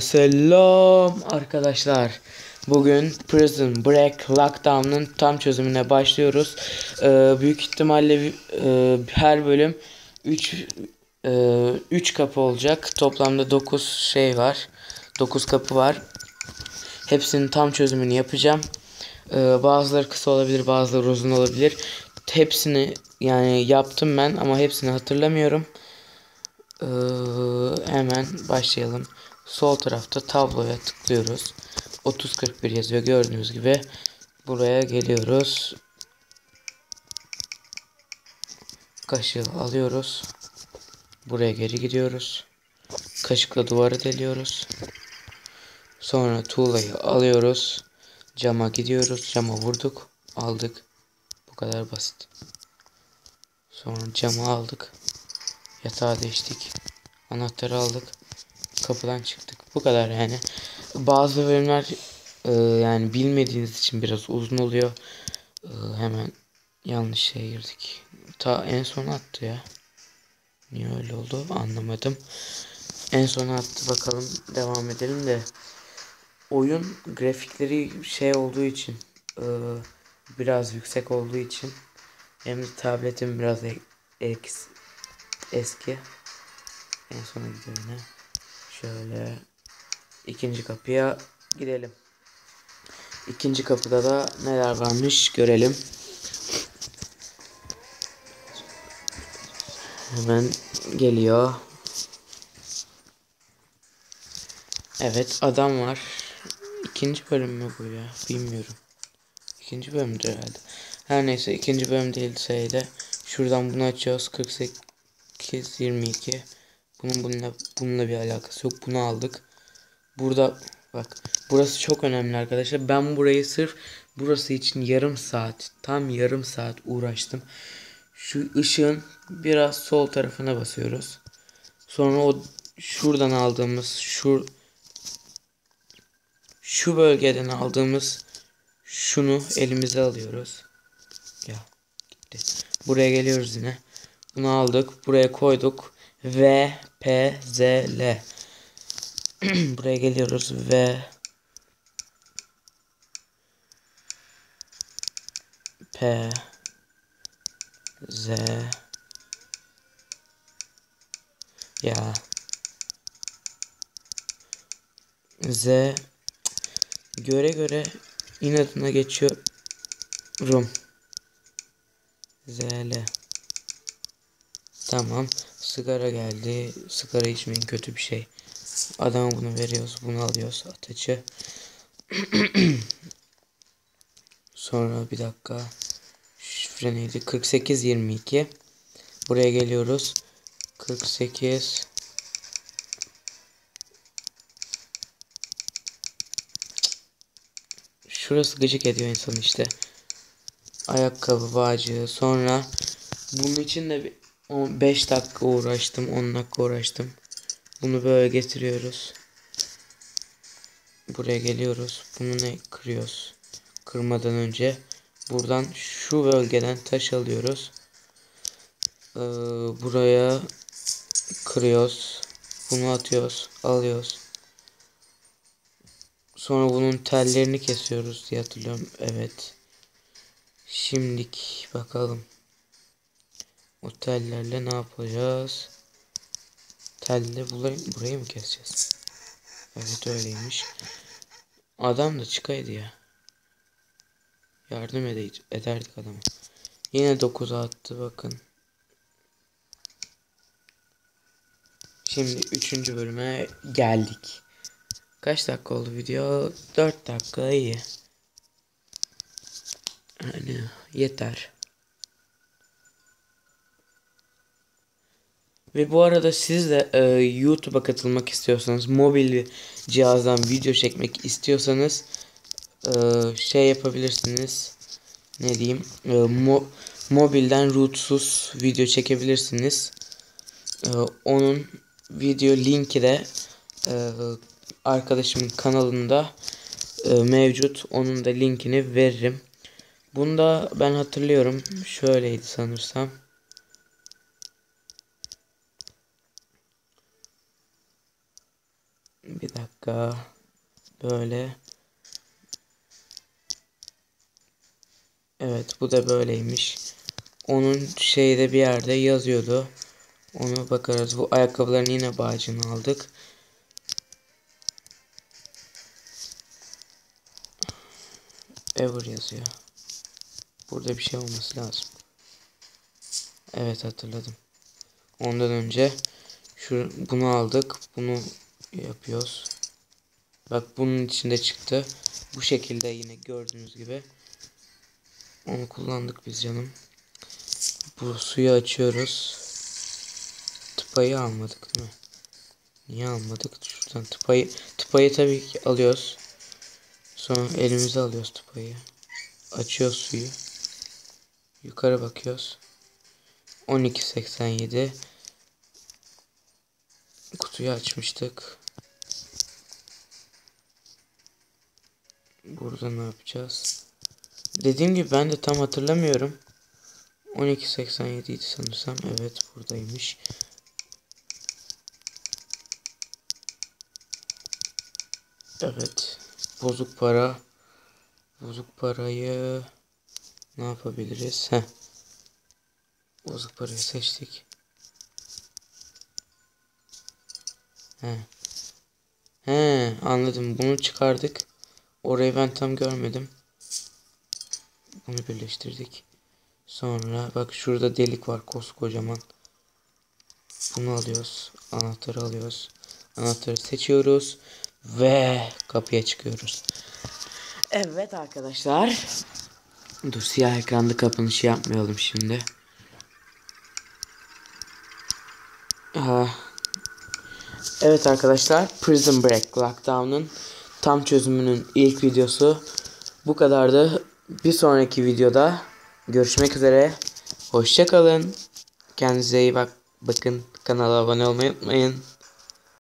Selam arkadaşlar. Bugün Prison Break Lockdown'un tam çözümüne başlıyoruz. Ee, büyük ihtimalle e, her bölüm 3 e, 3 kapı olacak. Toplamda 9 şey var. 9 kapı var. Hepsinin tam çözümünü yapacağım. Ee, bazıları kısa olabilir, bazıları uzun olabilir. Hepsini yani yaptım ben ama hepsini hatırlamıyorum. Ee, hemen başlayalım. Sol tarafta tabloya tıklıyoruz. 3041 yazıyor gördüğünüz gibi. Buraya geliyoruz. Kaşığı alıyoruz. Buraya geri gidiyoruz. Kaşıkla duvarı deliyoruz. Sonra tuğlayı alıyoruz. Cama gidiyoruz. Cama vurduk. Aldık. Bu kadar basit. Sonra camı aldık. Yatağı değiştik. Anahtarı aldık. Kapıdan çıktık. Bu kadar yani. Bazı bölümler e, yani bilmediğiniz için biraz uzun oluyor. E, hemen yanlış şeye girdik. Ta en son attı ya. Niye öyle oldu anlamadım. En son attı bakalım devam edelim de. Oyun grafikleri şey olduğu için e, biraz yüksek olduğu için hem de tabletim biraz e, eks, eski. En sona gidiyor yine. Şöyle ikinci kapıya gidelim. İkinci kapıda da neler varmış görelim. Hemen geliyor. Evet adam var. İkinci bölüm mü bu ya? Bilmiyorum. İkinci bölümdür herhalde. Her neyse ikinci bölüm değilse de şuradan bunu açıyoruz. 48 22 bunun bununla, bununla bir alakası yok. Bunu aldık. Burada bak burası çok önemli arkadaşlar. Ben burayı sırf burası için yarım saat tam yarım saat uğraştım. Şu ışığın biraz sol tarafına basıyoruz. Sonra o şuradan aldığımız şu şu bölgeden aldığımız şunu elimize alıyoruz. Ya gitti. Buraya geliyoruz yine. Bunu aldık. Buraya koyduk. V P Z L. Buraya geliyoruz V P Z ya Z göre göre inadına geçiyorum. ZL Tamam. Sigara geldi. Sigara içmeyin kötü bir şey. Adama bunu veriyoruz. Bunu alıyoruz. Ateşi. Sonra bir dakika. Şifre neydi? 48 22. Buraya geliyoruz. 48 Şurası gıcık ediyor insan işte. Ayakkabı bağcığı. Sonra bunun için de bir 5 dakika uğraştım 10 dakika uğraştım. Bunu böyle getiriyoruz. Buraya geliyoruz. Bunu ne kırıyoruz. Kırmadan önce buradan şu bölgeden taş alıyoruz. Ee, buraya kırıyoruz. Bunu atıyoruz. Alıyoruz. Sonra bunun tellerini kesiyoruz diye hatırlıyorum. Evet. Şimdilik bakalım. O tellerle ne yapacağız? Telle burayı, burayı mı keseceğiz? Evet öyleymiş. Adam da çıkaydı ya. Yardım edeydi, ederdik adama. Yine 9 attı bakın. Şimdi 3. bölüme geldik. Kaç dakika oldu video? 4 dakika iyi. Yani yeter. Ve bu arada siz de e, YouTube'a katılmak istiyorsanız, mobil cihazdan video çekmek istiyorsanız e, şey yapabilirsiniz. Ne diyeyim? E, mo mobilden rootsuz video çekebilirsiniz. E, onun video linki de e, arkadaşımın kanalında e, mevcut. Onun da linkini veririm. Bunda ben hatırlıyorum. Şöyleydi sanırsam. Bir dakika. Böyle. Evet bu da böyleymiş. Onun şeyde bir yerde yazıyordu. Onu bakarız. Bu ayakkabıların yine bağcını aldık. Ever yazıyor. Burada bir şey olması lazım. Evet hatırladım. Ondan önce şu bunu aldık. Bunu yapıyoruz. Bak bunun içinde çıktı. Bu şekilde yine gördüğünüz gibi. Onu kullandık biz canım. Bu suyu açıyoruz. Tıpayı almadık değil mi? Niye almadık? Şuradan tıpayı tıpayı tabii ki alıyoruz. Sonra elimize alıyoruz tıpayı. Açıyoruz suyu. Yukarı bakıyoruz. 12.87 Kutuyu açmıştık. Burada ne yapacağız? Dediğim gibi ben de tam hatırlamıyorum. 12.87 idi sanırsam. Evet buradaymış. Evet. Bozuk para. Bozuk parayı ne yapabiliriz? Heh. Bozuk parayı seçtik. He. He, anladım. Bunu çıkardık. Orayı ben tam görmedim. Bunu birleştirdik. Sonra bak şurada delik var koskocaman. Bunu alıyoruz. Anahtarı alıyoruz. Anahtarı seçiyoruz. Ve kapıya çıkıyoruz. Evet arkadaşlar. Dur siyah ekranda kapanışı yapmayalım şimdi. Aa, evet arkadaşlar Prison Break Lockdown'un tam çözümünün ilk videosu bu kadardı. Bir sonraki videoda görüşmek üzere. Hoşçakalın. Kendinize iyi bak. Bakın kanala abone olmayı unutmayın.